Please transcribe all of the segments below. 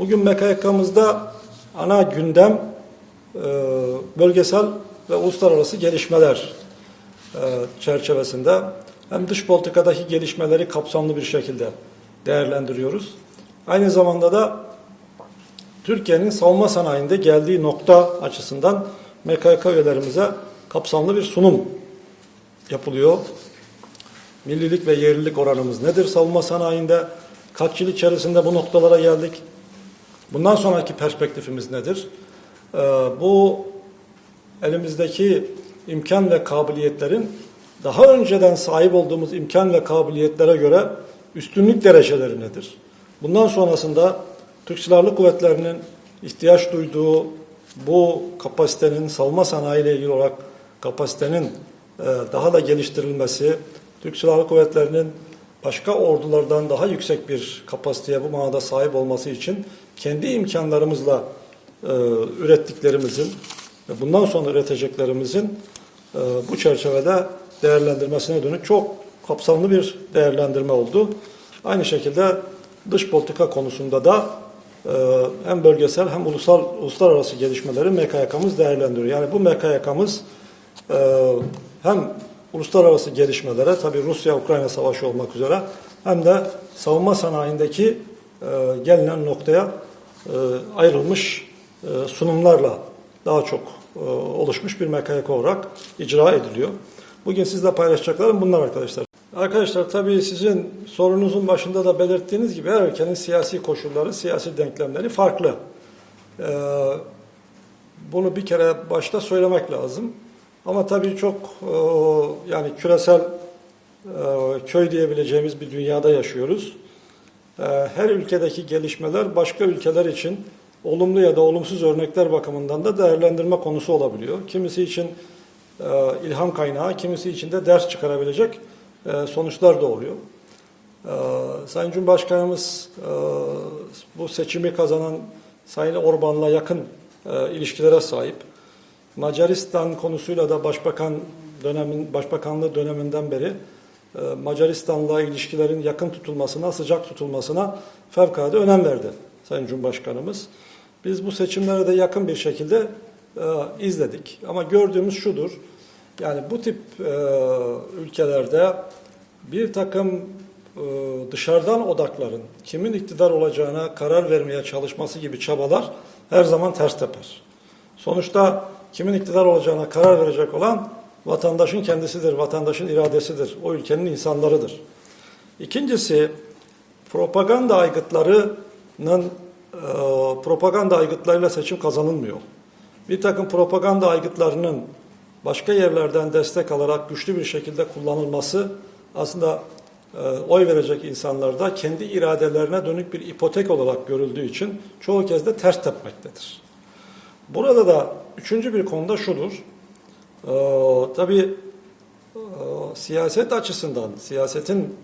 Bugün MKYK'mızda ana gündem e, bölgesel ve uluslararası gelişmeler e, çerçevesinde hem dış politikadaki gelişmeleri kapsamlı bir şekilde değerlendiriyoruz. Aynı zamanda da Türkiye'nin savunma sanayinde geldiği nokta açısından MKYK üyelerimize kapsamlı bir sunum yapılıyor. Millilik ve yerlilik oranımız nedir savunma sanayinde? Kaç yıl içerisinde bu noktalara geldik? Bundan sonraki perspektifimiz nedir? Ee, bu elimizdeki imkan ve kabiliyetlerin daha önceden sahip olduğumuz imkan ve kabiliyetlere göre üstünlük dereceleri nedir? Bundan sonrasında Türk Silahlı Kuvvetleri'nin ihtiyaç duyduğu bu kapasitenin savunma sanayi ile ilgili olarak kapasitenin e, daha da geliştirilmesi, Türk Silahlı Kuvvetleri'nin başka ordulardan daha yüksek bir kapasiteye bu manada sahip olması için kendi imkanlarımızla e, ürettiklerimizin ve bundan sonra üreteceklerimizin e, bu çerçevede değerlendirmesine dönük çok kapsamlı bir değerlendirme oldu. Aynı şekilde dış politika konusunda da e, hem bölgesel hem ulusal uluslararası gelişmeleri MKYK'mız değerlendiriyor. Yani bu MKYK'mız e, hem uluslararası gelişmelere tabi Rusya-Ukrayna savaşı olmak üzere hem de savunma sanayindeki e, gelinen noktaya e, ayrılmış e, sunumlarla daha çok e, oluşmuş bir MKYK olarak icra ediliyor. Bugün sizle paylaşacaklarım bunlar arkadaşlar. Arkadaşlar tabii sizin sorunuzun başında da belirttiğiniz gibi her ülkenin siyasi koşulları, siyasi denklemleri farklı. Ee, bunu bir kere başta söylemek lazım. Ama tabii çok e, yani küresel e, köy diyebileceğimiz bir dünyada yaşıyoruz. E, her ülkedeki gelişmeler başka ülkeler için olumlu ya da olumsuz örnekler bakımından da değerlendirme konusu olabiliyor. Kimisi için e, ilham kaynağı, kimisi için de ders çıkarabilecek e, sonuçlar da oluyor. E, Sayın Cumhurbaşkanımız e, bu seçimi kazanan Sayın Orban'la yakın e, ilişkilere sahip. Macaristan konusuyla da başbakan dönemin başbakanlığı döneminden beri e, Macaristan'la ilişkilerin yakın tutulmasına, sıcak tutulmasına fevkalade önem verdi Sayın Cumhurbaşkanımız. Biz bu seçimlere de yakın bir şekilde e, izledik. Ama gördüğümüz şudur. Yani bu tip e, ülkelerde bir takım e, dışarıdan odakların kimin iktidar olacağına karar vermeye çalışması gibi çabalar her zaman ters teper. Sonuçta kimin iktidar olacağına karar verecek olan vatandaşın kendisidir, vatandaşın iradesidir, o ülkenin insanlarıdır. İkincisi, propaganda aygıtlarının e, propaganda aygıtlarıyla seçim kazanılmıyor. Bir takım propaganda aygıtlarının başka yerlerden destek alarak güçlü bir şekilde kullanılması aslında e, oy verecek insanlarda kendi iradelerine dönük bir ipotek olarak görüldüğü için çoğu kez de ters tepmektedir. Burada da üçüncü bir konuda şudur. Ee, tabii e, siyaset açısından, siyasetin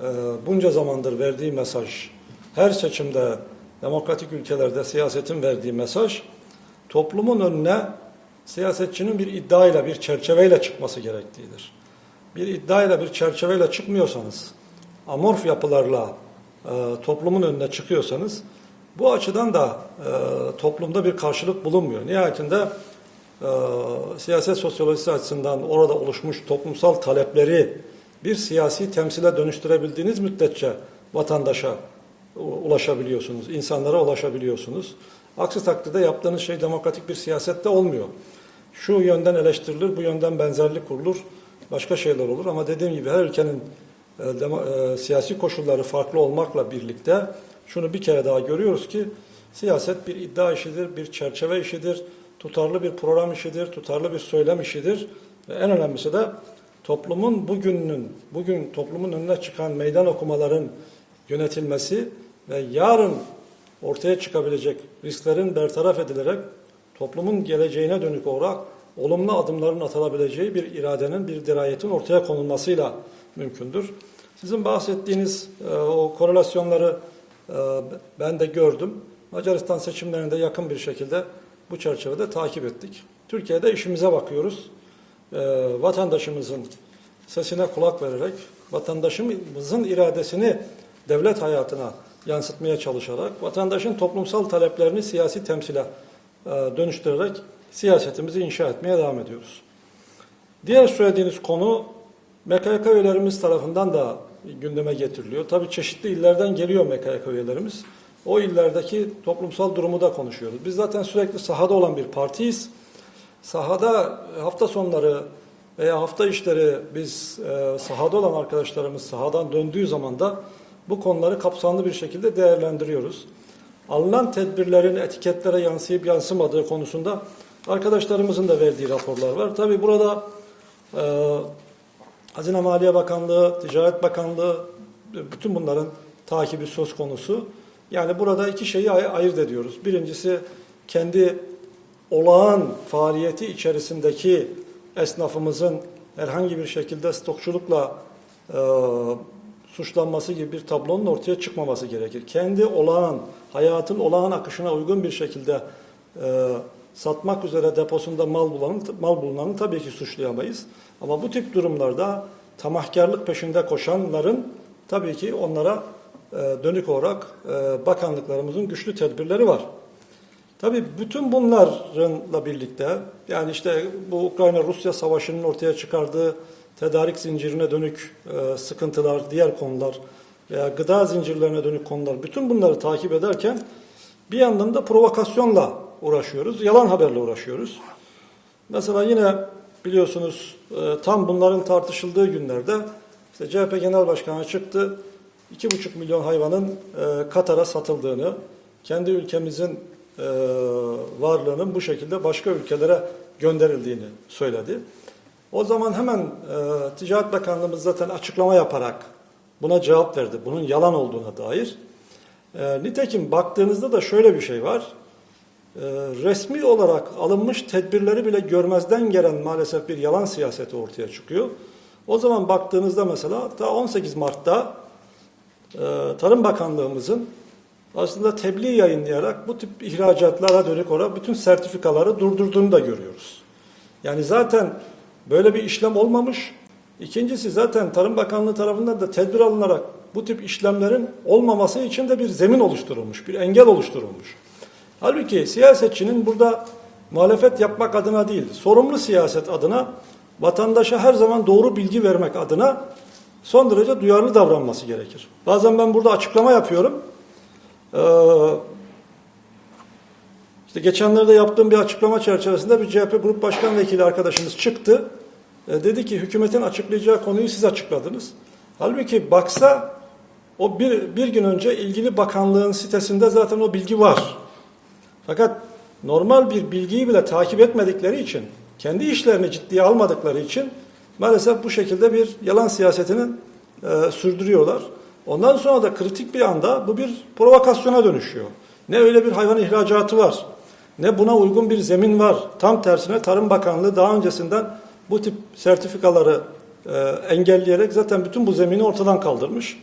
e, bunca zamandır verdiği mesaj, her seçimde demokratik ülkelerde siyasetin verdiği mesaj, toplumun önüne siyasetçinin bir iddiayla, bir çerçeveyle çıkması gerektiğidir. Bir iddiayla, bir çerçeveyle çıkmıyorsanız, amorf yapılarla e, toplumun önüne çıkıyorsanız, bu açıdan da e, toplumda bir karşılık bulunmuyor. Nihayetinde e, siyaset sosyolojisi açısından orada oluşmuş toplumsal talepleri bir siyasi temsile dönüştürebildiğiniz müddetçe vatandaşa ulaşabiliyorsunuz, insanlara ulaşabiliyorsunuz. Aksi takdirde yaptığınız şey demokratik bir siyasette olmuyor. Şu yönden eleştirilir, bu yönden benzerlik kurulur, başka şeyler olur. Ama dediğim gibi her ülkenin e, demo, e, siyasi koşulları farklı olmakla birlikte şunu bir kere daha görüyoruz ki siyaset bir iddia işidir, bir çerçeve işidir, tutarlı bir program işidir, tutarlı bir söylem işidir ve en önemlisi de toplumun bugünün, bugün toplumun önüne çıkan meydan okumaların yönetilmesi ve yarın ortaya çıkabilecek risklerin bertaraf edilerek toplumun geleceğine dönük olarak olumlu adımların atılabileceği bir iradenin, bir dirayetin ortaya konulmasıyla mümkündür. Sizin bahsettiğiniz e, o korelasyonları ben de gördüm. Macaristan seçimlerinde yakın bir şekilde bu çerçevede takip ettik. Türkiye'de işimize bakıyoruz. E, vatandaşımızın sesine kulak vererek, vatandaşımızın iradesini devlet hayatına yansıtmaya çalışarak vatandaşın toplumsal taleplerini siyasi temsile e, dönüştürerek siyasetimizi inşa etmeye devam ediyoruz. Diğer söylediğiniz konu MKYK üyelerimiz tarafından da gündeme getiriliyor. Tabii çeşitli illerden geliyor MKYK üyelerimiz. O illerdeki toplumsal durumu da konuşuyoruz. Biz zaten sürekli sahada olan bir partiyiz. Sahada hafta sonları veya hafta işleri biz e, sahada olan arkadaşlarımız sahadan döndüğü zaman da bu konuları kapsamlı bir şekilde değerlendiriyoruz. Alınan tedbirlerin etiketlere yansıyıp yansımadığı konusunda arkadaşlarımızın da verdiği raporlar var. Tabii burada e, Hazine Maliye Bakanlığı, Ticaret Bakanlığı bütün bunların takibi söz konusu. Yani burada iki şeyi ay- ayırt ediyoruz. Birincisi kendi olağan faaliyeti içerisindeki esnafımızın herhangi bir şekilde stokçulukla e, suçlanması gibi bir tablonun ortaya çıkmaması gerekir. Kendi olağan, hayatın olağan akışına uygun bir şekilde e, satmak üzere deposunda mal bulanı, mal bulunanı tabii ki suçlayamayız. Ama bu tip durumlarda tamahkarlık peşinde koşanların tabii ki onlara e, dönük olarak e, bakanlıklarımızın güçlü tedbirleri var. Tabii bütün bunlarla birlikte yani işte bu Ukrayna-Rusya savaşının ortaya çıkardığı tedarik zincirine dönük e, sıkıntılar, diğer konular veya gıda zincirlerine dönük konular bütün bunları takip ederken bir yandan da provokasyonla uğraşıyoruz, yalan haberle uğraşıyoruz. Mesela yine biliyorsunuz e, tam bunların tartışıldığı günlerde işte CHP Genel Başkanı çıktı. 2,5 milyon hayvanın e, Katar'a satıldığını, kendi ülkemizin e, varlığının bu şekilde başka ülkelere gönderildiğini söyledi. O zaman hemen Ticaret Bakanlığımız zaten açıklama yaparak buna cevap verdi. Bunun yalan olduğuna dair. Nitekim baktığınızda da şöyle bir şey var. E, resmi olarak alınmış tedbirleri bile görmezden gelen maalesef bir yalan siyaseti ortaya çıkıyor. O zaman baktığınızda mesela ta 18 Mart'ta e, Tarım Bakanlığımızın aslında tebliğ yayınlayarak bu tip ihracatlara dönük olarak bütün sertifikaları durdurduğunu da görüyoruz. Yani zaten böyle bir işlem olmamış. İkincisi zaten Tarım Bakanlığı tarafından da tedbir alınarak bu tip işlemlerin olmaması için de bir zemin oluşturulmuş, bir engel oluşturulmuş. Halbuki siyasetçinin burada muhalefet yapmak adına değil, sorumlu siyaset adına vatandaşa her zaman doğru bilgi vermek adına son derece duyarlı davranması gerekir. Bazen ben burada açıklama yapıyorum. Ee, işte geçenlerde yaptığım bir açıklama çerçevesinde bir CHP Grup Başkan Vekili arkadaşımız çıktı. E, dedi ki hükümetin açıklayacağı konuyu siz açıkladınız. Halbuki baksa o bir, bir gün önce ilgili bakanlığın sitesinde zaten o bilgi var. Fakat normal bir bilgiyi bile takip etmedikleri için, kendi işlerini ciddiye almadıkları için maalesef bu şekilde bir yalan siyasetini e, sürdürüyorlar. Ondan sonra da kritik bir anda bu bir provokasyona dönüşüyor. Ne öyle bir hayvan ihracatı var, ne buna uygun bir zemin var. Tam tersine Tarım Bakanlığı daha öncesinden bu tip sertifikaları e, engelleyerek zaten bütün bu zemini ortadan kaldırmış.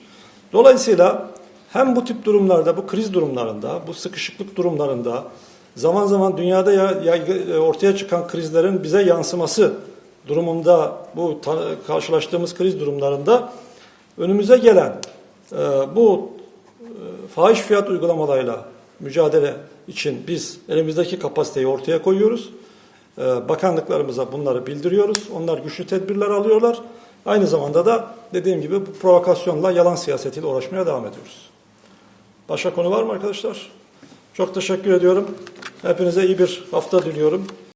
Dolayısıyla hem bu tip durumlarda, bu kriz durumlarında, bu sıkışıklık durumlarında zaman zaman dünyada ya, ya- ortaya çıkan krizlerin bize yansıması durumunda bu karşılaştığımız kriz durumlarında önümüze gelen e, bu e, fahiş fiyat uygulamalarıyla mücadele için biz elimizdeki kapasiteyi ortaya koyuyoruz. E, bakanlıklarımıza bunları bildiriyoruz. Onlar güçlü tedbirler alıyorlar. Aynı zamanda da dediğim gibi bu provokasyonla yalan siyasetiyle uğraşmaya devam ediyoruz. Başka konu var mı arkadaşlar? Çok teşekkür ediyorum. Hepinize iyi bir hafta diliyorum.